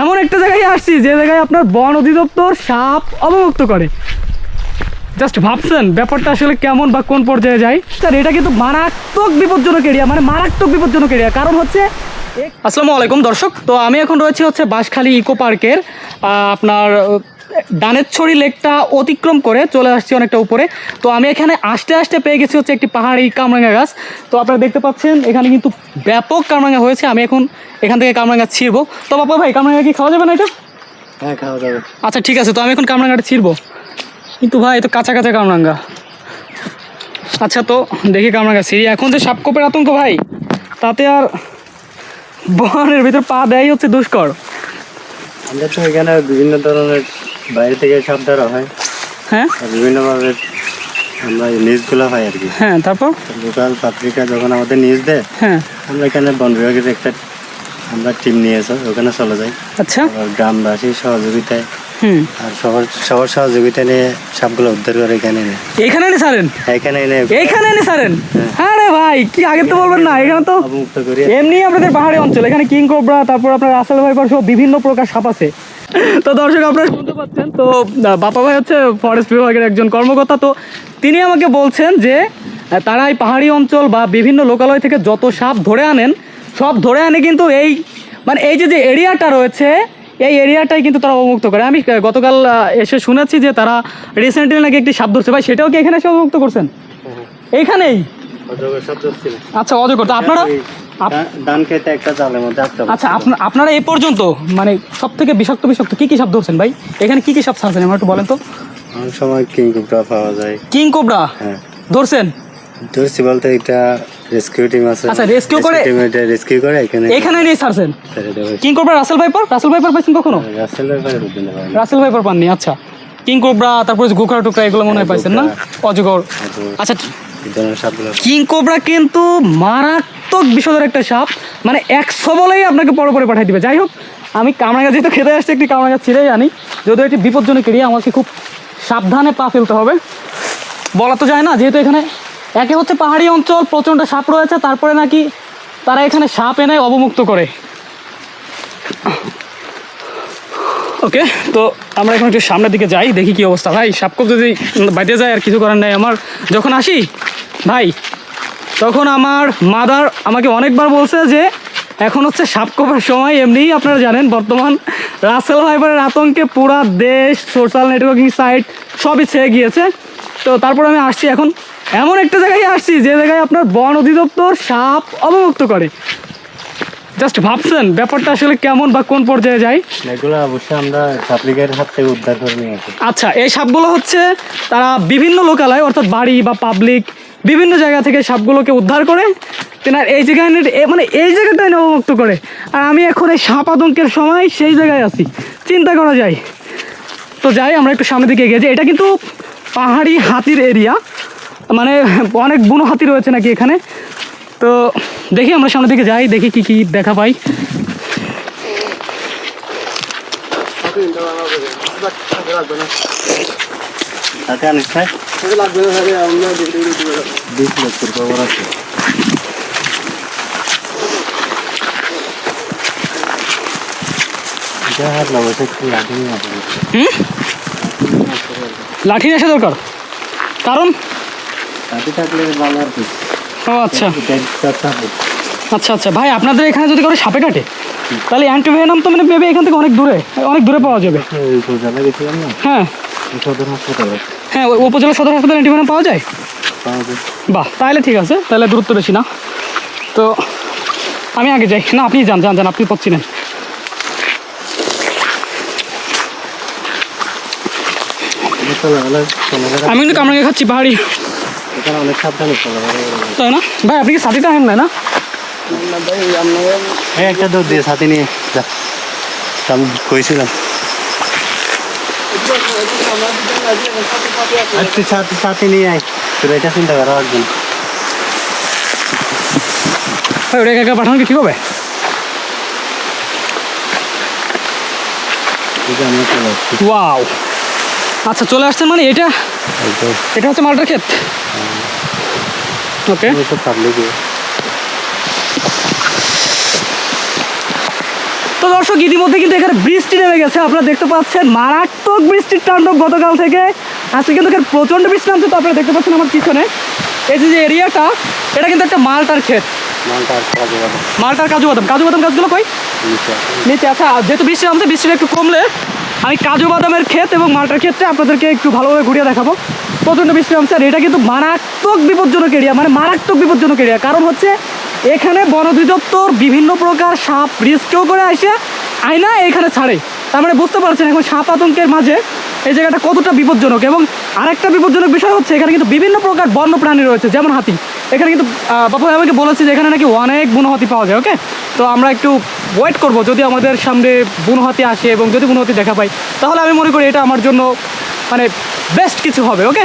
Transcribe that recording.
এমন একটা জায়গায় আসছি যে জায়গায় আপনার বন অধিদপ্তর সাপ অবমুক্ত করে। জাস্ট ভাবছেন ব্যাপারটা আসলে কেমন বা কোন পর্যায়ে যায়? স্যার এটা কিন্তু মারাত্মক বিপজ্জনক এরিয়া মানে মারাত্মক বিপজ্জনক এরিয়া কারণ হচ্ছে আসসালামু আলাইকুম দর্শক, তো আমি এখন রয়েছি হচ্ছে বাঁশখালী ইকো পার্কের আপনার আহ, ডানেরছড়ি লেকটা অতিক্রম করে চলে আসছি অনেকটা উপরে। তো আমি এখানে আসতে আসতে পেয়ে গেছি হচ্ছে একটি পাহাড়ি কামরাঙ্গা গাছ। তো আপনারা দেখতে পাচ্ছেন এখানে কিন্তু ব্যাপক কামরাঙ্গা হয়েছে। আমি এখন এখান থেকে কামরাঙ্গা ছিঁড়বো। তো বাবা ভাই কামরাঙ্গা কি খাওয়া যাবে না এটা? হ্যাঁ খাওয়া যাবে। আচ্ছা ঠিক আছে। তো আমি এখন কামরাঙ্গাটা ছিড়বো। কিন্তু ভাই তো কাঁচা কাঁচা কামরাঙ্গা। আচ্ছা তো দেখি কামরাঙ্গা ছিঁড়ি। এখন যে সাপকোপের আতঙ্ক ভাই তাতে আর বনের ভিতর পা দেয় হচ্ছে দুষ্কর। আমরা তো এখানে বিভিন্ন ধরনের বাইরে থেকে সাপ ধরা হয়। হ্যাঁ? বিভিন্নভাবে আমরা নিউজগুলো পাই আর কি। হ্যাঁ তারপর? লোকাল পত্রিকা যখন আমাদের নিউজ দেয় হ্যাঁ। আমরা এখানে বন বিভাগের একটা আমরা টিম নিয়ে এসে ওখানে চলে যাই। আচ্ছা। গ্রামবাসীর সহযোগিতায়। হুম। আর সবার সবার সহযোগিতা নিয়ে সাপগুলো উদ্ধার করে এখানে এনে। এইখানে এনে সারেন এখানে এনে এইখানে এনে সারেন হ্যাঁ। রে ভাই কি আগে তো বলবেন না এখানে তো এমনি আপনাদের পাহাড়ি অঞ্চল এখানে কিং কোবরা তারপর আপনার রাসেল ভাইপার সহ বিভিন্ন প্রকার সাপ আছে। তো দর্শক আপনারা শুনতে পাচ্ছেন তো বাপা ভাই হচ্ছে ফরেস্ট বিভাগের একজন কর্মকর্তা। তো তিনি আমাকে বলছেন যে তারা এই পাহাড়ি অঞ্চল বা বিভিন্ন লোকালয় থেকে যত সাপ ধরে আনেন সব ধরে আনে কিন্তু এই মানে এই যে যে এরিয়াটা রয়েছে এই এরিয়াটাই কিন্তু তারা অবমুক্ত করে। আমি গতকাল এসে শুনেছি যে তারা রিসেন্টলি নাকি একটি সাপ ধরছে। ভাই সেটাও কি এখানে এসে অবমুক্ত করছেন? এইখানেই আচ্ছা অজগর। তো আপনারা? খেতে একটা জালের মধ্যে আচ্ছা আপনারা এই পর্যন্ত মানে সব থেকে বিষাক্ত বিষাক্ত কি কি সাপ ধরছেন ভাই? এখানে কি কি সাপ ছাড়ছেন আমার একটু বলেন তো। অনেক সময় কিং কুবরা পাওয়া যায়। King cobra? হ্যাঁ। ধরছেন? ধরছি বলতে এটা রেস্কিউ টিম আছে। আচ্ছা, rescue করে- টিম এটা রেস্কিউ করে এখানে এখানে নিয়ে ছাড়ছেন king cobra Russell viper? Russell viper পাইছেন কখনো? রাসেল ব্যাপারে বুঝতে পারি না রাসেল ভাইপার পাননি আচ্ছা। কিং কোবরা তারপরে গোখরা টুকরা এগুলো মনে হয় পাইছেন না? অজগর। আচ্ছা কিং কোবরা কিন্তু মারাত্মক বিষয়ের একটা সাপ। মানে একশো বলেই আপনাকে পরে পরে পাঠিয়ে দিবে। যাই হোক, আমি কামরাঙ্গা যেহেতু খেতে আসছি, একটি কামরাঙ্গা ছিঁড়েই আনি। যদিও এটি বিপজ্জনক এরিয়া, আমাকে খুব সাবধানে পা ফেলতে হবে। বলা তো যায় না, যেহেতু এখানে একে হচ্ছে পাহাড়ি অঞ্চল, প্রচণ্ড সাপ রয়েছে, তারপরে নাকি তারা এখানে সাপ এনে অবমুক্ত করে। ওকে, তো আমরা এখন একটু সামনের দিকে যাই, দেখি কি অবস্থা। ভাই, সাপকোপ যদি বাইতে যায় আর কিছু করার নেই, আমার যখন আসি, ভাই, তখন আমার মাদার আমাকে অনেকবার বলছে যে, এখন হচ্ছে সাপকোপের সময়, এমনিই আপনারা জানেন, বর্তমান রাসেল ভাইবারের আতঙ্কে পুরা দেশ সোশ্যাল নেটওয়ার্কিং সাইট সবই ছেয়ে গিয়েছে। তো তারপর আমি আসছি এখন, এমন একটা জায়গায় আসছি, যে জায়গায় আপনার বন অধিদপ্তর সাপ অবমুক্ত করে। জাস্ট ভাবছেন ব্যাপারটা আসলে কেমন বা কোন পর্যায়ে যায়? এগুলো অবশ্যই আমরা সাপ্লিকের হাত থেকে উদ্ধার করে নিয়ে আসি আচ্ছা এই সাপগুলো হচ্ছে তারা বিভিন্ন লোকালয় অর্থাৎ বাড়ি বা পাবলিক বিভিন্ন জায়গা থেকে সাপগুলোকে উদ্ধার করে তেনার এই জায়গায় মানে এই জায়গাটায় এনে অবমুক্ত করে। আর আমি এখন এই সাপ আতঙ্কের সময় সেই জায়গায় আছি। চিন্তা করা যায়। তো যাই আমরা একটু সামনের দিকে এগিয়ে যাই। এটা কিন্তু পাহাড়ি হাতির এরিয়া মানে অনেক বুনো হাতি রয়েছে নাকি এখানে? তো দেখি আমরা সামনের দিকে যাই, দেখি কি কি দেখা পাই। লাঠি আসা দরকার। কারণ? লাঠি থাকলে ও আচ্ছা। আচ্ছা আচ্ছা। ভাই, আপনাদের এখানে যদি করে সাপে কাটে, তাহলে অ্যান্টিভেনাম তো মানে ভেবে এখান থেকে অনেক দূরে অনেক দূরে পাওয়া যাবে। না হ্যাঁ হ্যাঁ উপজেলা সদর হাসপাতালে অ্যান্টিভেনাম পাওয়া যায়? বাহ, তাহলে ঠিক আছে, তাহলে দূরত্ব বেশি না। তো আমি আগে যাই। না, আপনি যান যান যান, আপনি চলাফেরা চলাফেরা আমি কিন্তু কামরাঙ্গে খাচ্ছি, পাহাড়ি। তাই না? ভাই আপনি কি সাথীটা হেন না? এই একটা দৌড় দিয়ে সাথে নিয়ে যা। আমি কইছিলাম। আর তুই সাথে সাথে নিয়ে আয়। তোর এটা চিন্তা করা লাগবে ওটা একা পাঠানো কি ঠিক হবে? ওয়াও। আচ্ছা চলে আসছেন মানে এটা? এটা হচ্ছে মালটার ক্ষেত? ওকে। তো দর্শক ইতিমধ্যে কিন্তু এখানে বৃষ্টি নেমে গেছে। আপনারা দেখতে পাচ্ছেন মারাত্মক বৃষ্টির তাণ্ডব গতকাল থেকে। আজকে কিন্তু এখানে প্রচণ্ড বৃষ্টি নামছে তো আপনারা দেখতে পাচ্ছেন আমার পিছনে। এই যে এরিয়াটা এটা কিন্তু একটা মালটার ক্ষেত। মালটার কাজু বাদাম। কাজু বাদাম। গাছগুলো কই? নিচে আচ্ছা যেহেতু বৃষ্টি নামছে বৃষ্টিটা একটু কমলে আমি কাজু বাদামের ক্ষেত এবং মালটার ক্ষেত্রে আপনাদেরকে একটু ভালোভাবে ঘুরিয়ে দেখাবো। প্রচণ্ড বৃষ্টি নামছে, আর এটা কিন্তু মারাত্মক বিপজ্জনক এরিয়া মানে মারাত্মক বিপজ্জনক এরিয়া কারণ হচ্ছে, এখানে বন অধিদপ্তর বিভিন্ন প্রকার সাপ রিস্কেও করে আসে, আয়না এখানে ছাড়ে। তার মানে বুঝতে পারছেন এখন সাপ আতঙ্কের মাঝে এই জায়গাটা কতটা বিপজ্জনক। এবং আরেকটা বিপজ্জনক বিষয় হচ্ছে, এখানে কিন্তু বিভিন্ন প্রকার বন্য প্রাণী রয়েছে, যেমন হাতি। এখানে কিন্তু বাপু আমাকে বলেছি যে এখানে নাকি অনেক বুনোহাতি পাওয়া যায়, ওকে? তো আমরা একটু ওয়েট করব, যদি আমাদের সামনে বুনোহাতি আসে এবং যদি বুনোহাতি দেখা পাই, তাহলে আমি মনে করি এটা আমার জন্য মানে বেস্ট কিছু হবে, ওকে?